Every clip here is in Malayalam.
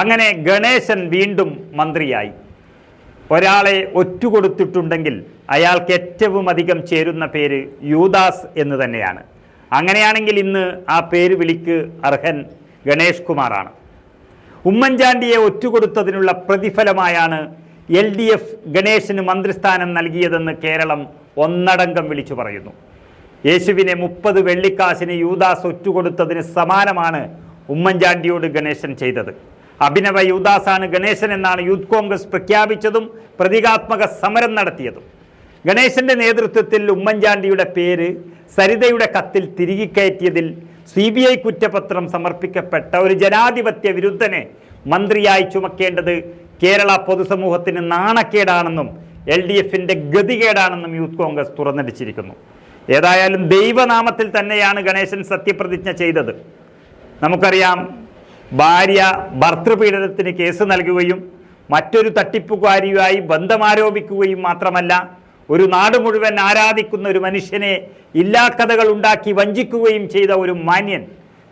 അങ്ങനെ ഗണേശൻ വീണ്ടും മന്ത്രിയായി. ഒരാളെ ഒറ്റുകൊടുത്തിട്ടുണ്ടെങ്കിൽ അയാൾക്ക് ഏറ്റവും അധികം ചേരുന്ന പേര് യൂദാസ് എന്ന് തന്നെയാണ്. അങ്ങനെയാണെങ്കിൽ ഇന്ന് ആ പേര് വിളിക്ക് അർഹൻ ഗണേഷ് കുമാറാണ്. ഉമ്മൻചാണ്ടിയെ ഒറ്റുകൊടുത്തതിനുള്ള പ്രതിഫലമായാണ് എൽ ഡി എഫ് ഗണേശന് മന്ത്രിസ്ഥാനം നൽകിയതെന്ന് കേരളം ഒന്നടങ്കം വിളിച്ചു പറയുന്നു. യേശുവിനെ മുപ്പത് വെള്ളിക്കാശിന് യൂദാസ് ഒറ്റുകൊടുത്തതിന് സമാനമാണ് ഉമ്മൻചാണ്ടിയോട് ഗണേശൻ ചെയ്തത്. അഭിനവ യൂദാസാണ് ഗണേശൻ എന്നാണ് യൂത്ത് കോൺഗ്രസ് പ്രഖ്യാപിച്ചതും പ്രതീകാത്മക സമരം നടത്തിയതും. ഗണേശന്റെ നേതൃത്വത്തിൽ ഉമ്മൻചാണ്ടിയുടെ പേര് സരിതയുടെ കത്തിൽ തിരികെ കയറ്റിയതിൽ സി ബി ഐ കുറ്റപത്രം സമർപ്പിക്കപ്പെട്ട ഒരു ജനാധിപത്യ വിരുദ്ധനെ മന്ത്രിയായി ചുമക്കേണ്ടത് കേരള പൊതുസമൂഹത്തിന് നാണക്കേടാണെന്നും എൽ ഡി എഫിന്റെ ഗതികേടാണെന്നും യൂത്ത് കോൺഗ്രസ് തുറന്നടിച്ചിരിക്കുന്നു. ഏതായാലും ദൈവനാമത്തിൽ തന്നെയാണ് ഗണേശൻ സത്യപ്രതിജ്ഞ ചെയ്തത്. നമുക്കറിയാം ഭാര്യ ഭർത്തൃപീഡനത്തിന് കേസ് നൽകുകയും മറ്റൊരു തട്ടിപ്പുകാരിയുമായി ബന്ധമാരോപിക്കുകയും മാത്രമല്ല ഒരു നാട് മുഴുവൻ ആരാധിക്കുന്ന ഒരു മനുഷ്യനെ ഇല്ലാക്കഥകൾ ഉണ്ടാക്കി വഞ്ചിക്കുകയും ചെയ്ത ഒരു മാന്യൻ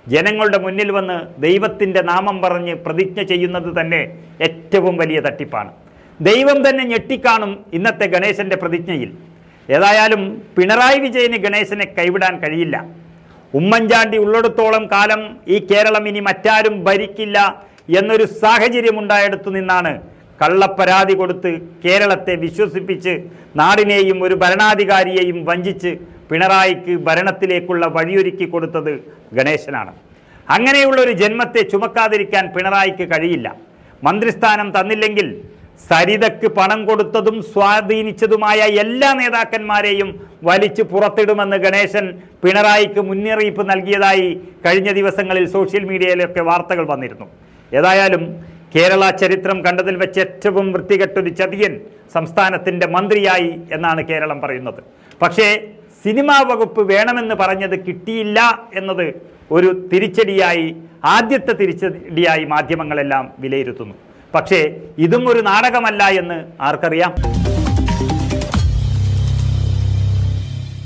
ജനങ്ങളുടെ മുന്നിൽ വന്ന് ദൈവത്തിന്റെ നാമം പറഞ്ഞ് പ്രതിജ്ഞ ചെയ്യുന്നത് തന്നെ ഏറ്റവും വലിയ തട്ടിപ്പാണ്. ദൈവം തന്നെ ഞെട്ടിക്കാണും ഇന്നത്തെ ഗണേശന്റെ പ്രതിജ്ഞയിൽ. ഏതായാലും പിണറായി വിജയന് ഗണേശനെ കൈവിടാൻ കഴിയില്ല. ഉമ്മൻചാണ്ടി ഉള്ളിടത്തോളം കാലം ഈ കേരളം ഇനി മറ്റാരും ഭരിക്കില്ല എന്നൊരു സാഹചര്യം ഉണ്ടായെടുത്തു നിന്നാണ് കള്ളപ്പരാതി കൊടുത്ത് കേരളത്തെ വിശ്വസിപ്പിച്ച് നാടിനെയും ഒരു ഭരണാധികാരിയെയും വഞ്ചിച്ച് പിണറായിക്ക് ഭരണത്തിലേക്കുള്ള വഴിയൊരുക്കി കൊടുത്തത് ഗണേശനാണ്. അങ്ങനെയുള്ള ഒരു ജന്മത്തെ ചുമക്കാതിരിക്കാൻ പിണറായിക്ക് കഴിയില്ല. മന്ത്രിസ്ഥാനം തന്നില്ലെങ്കിൽ സരിതയ്ക്ക് പണം കൊടുത്തതും സ്വാധീനിച്ചതുമായ എല്ലാ നേതാക്കന്മാരെയും വലിച്ചു പുറത്തിടുമെന്ന് ഗണേശൻ പിണറായിക്ക് മുന്നറിയിപ്പ് നൽകിയതായി കഴിഞ്ഞ ദിവസങ്ങളിൽ സോഷ്യൽ മീഡിയയിലൊക്കെ വാർത്തകൾ വന്നിരുന്നു. ഏതായാലും കേരള ചരിത്രം കണ്ടതിൽ വെച്ച് ഏറ്റവും വൃത്തികെട്ടൊരു ചതിയൻ സംസ്ഥാനത്തിന്റെ മന്ത്രിയായി എന്നാണ് കേരളം പറയുന്നത്. പക്ഷേ സിനിമാ വകുപ്പ് വേണമെന്ന് പറഞ്ഞത് കിട്ടിയില്ല എന്നത് ഒരു തിരിച്ചടിയായി ആദ്യത്തെ തിരിച്ചടിയായി മാധ്യമങ്ങളെല്ലാം വിലയിരുത്തുന്നു. പക്ഷേ ഇതും ഒരു നാടകമല്ല എന്ന് ആർക്കറിയാം.